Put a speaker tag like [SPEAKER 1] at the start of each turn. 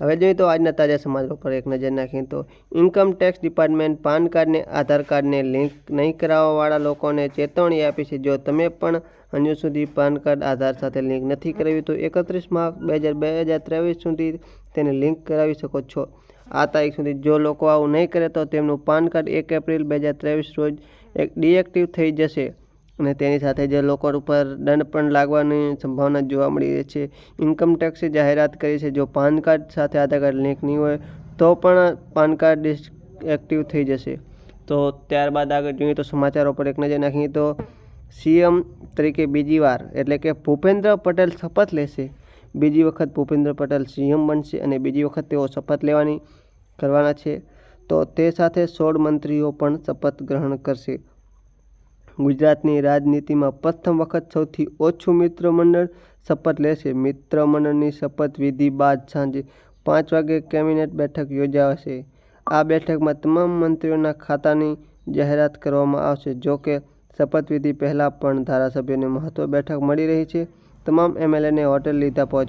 [SPEAKER 1] હવે જોઈએ તો આજના તાજા સમાચાર પર એક નજર નાખીએ તો ઇન્કમટેક્સ ડિપાર્ટમેન્ટ પાન કાર્ડને આધાર કાર્ડને લિંક નહીં કરાવવાવાળા લોકોને ચેતવણી આપી છે. જો તમે પણ હજુ સુધી પાન કાર્ડ આધાર સાથે લિંક નથી કરાવી તો એકત્રીસ માર્ચ બે હજાર બે હજાર ત્રેવીસ સુધી તેને લિંક કરાવી શકો છો. આ તારીખ સુધી જો લોકો આવું નહીં કરે તો તેમનું પાન કાર્ડ એક એપ્રિલ બે હજાર ત્રેવીસ રોજ એક ડિએક્ટિવ થઈ જશે. અને તેની સાથે જે લોકો ઉપર દંડ પણ લાગવાની સંભાવના જોવા મળી રહી છે. ઇન્કમ ટેક્સે જાહેરાત કરી છે. જો પાન કાર્ડ સાથે આધાર કાર્ડ લિંક નહીં હોય, તો પણ પાન કાર્ડ ડિસએક્ટિવ થઈ જશે. તો ત્યારબાદ આગળ જોઈએ તો સમાચારો પર એક નજર નાખીએ તો સીએમ તરીકે બીજી વાર, એટલે કે ભૂપેન્દ્ર પટેલ શપથ લેશે. બીજી વખત ભૂપેન્દ્ર પટેલ સીએમ બનશે અને બીજી વખત તેઓ શપથ લેવાની કરવાના છે. તો તે સાથે સોળ મંત્રીઓ પણ શપથ ગ્રહણ કરશે. ગુજરાતની રાજનીતિમાં પ્રથમ વખત સૌથી ઓછું મિત્ર મંડળ શપથ લેશે. મિત્ર મંડળની શપથવિધિ બાદ સાંજે પાંચ વાગે કેબિનેટ બેઠક યોજાશે. આ બેઠકમાં તમામ મંત્રીઓના ખાતાની જાહેરાત કરવામાં આવશે. જો કે શપથવિધિ પહેલાં પણ ધારાસભ્યોને મહત્વ બેઠક મળી રહી છે. તમામ એમએલએને હોટેલ લીધા પહોંચવા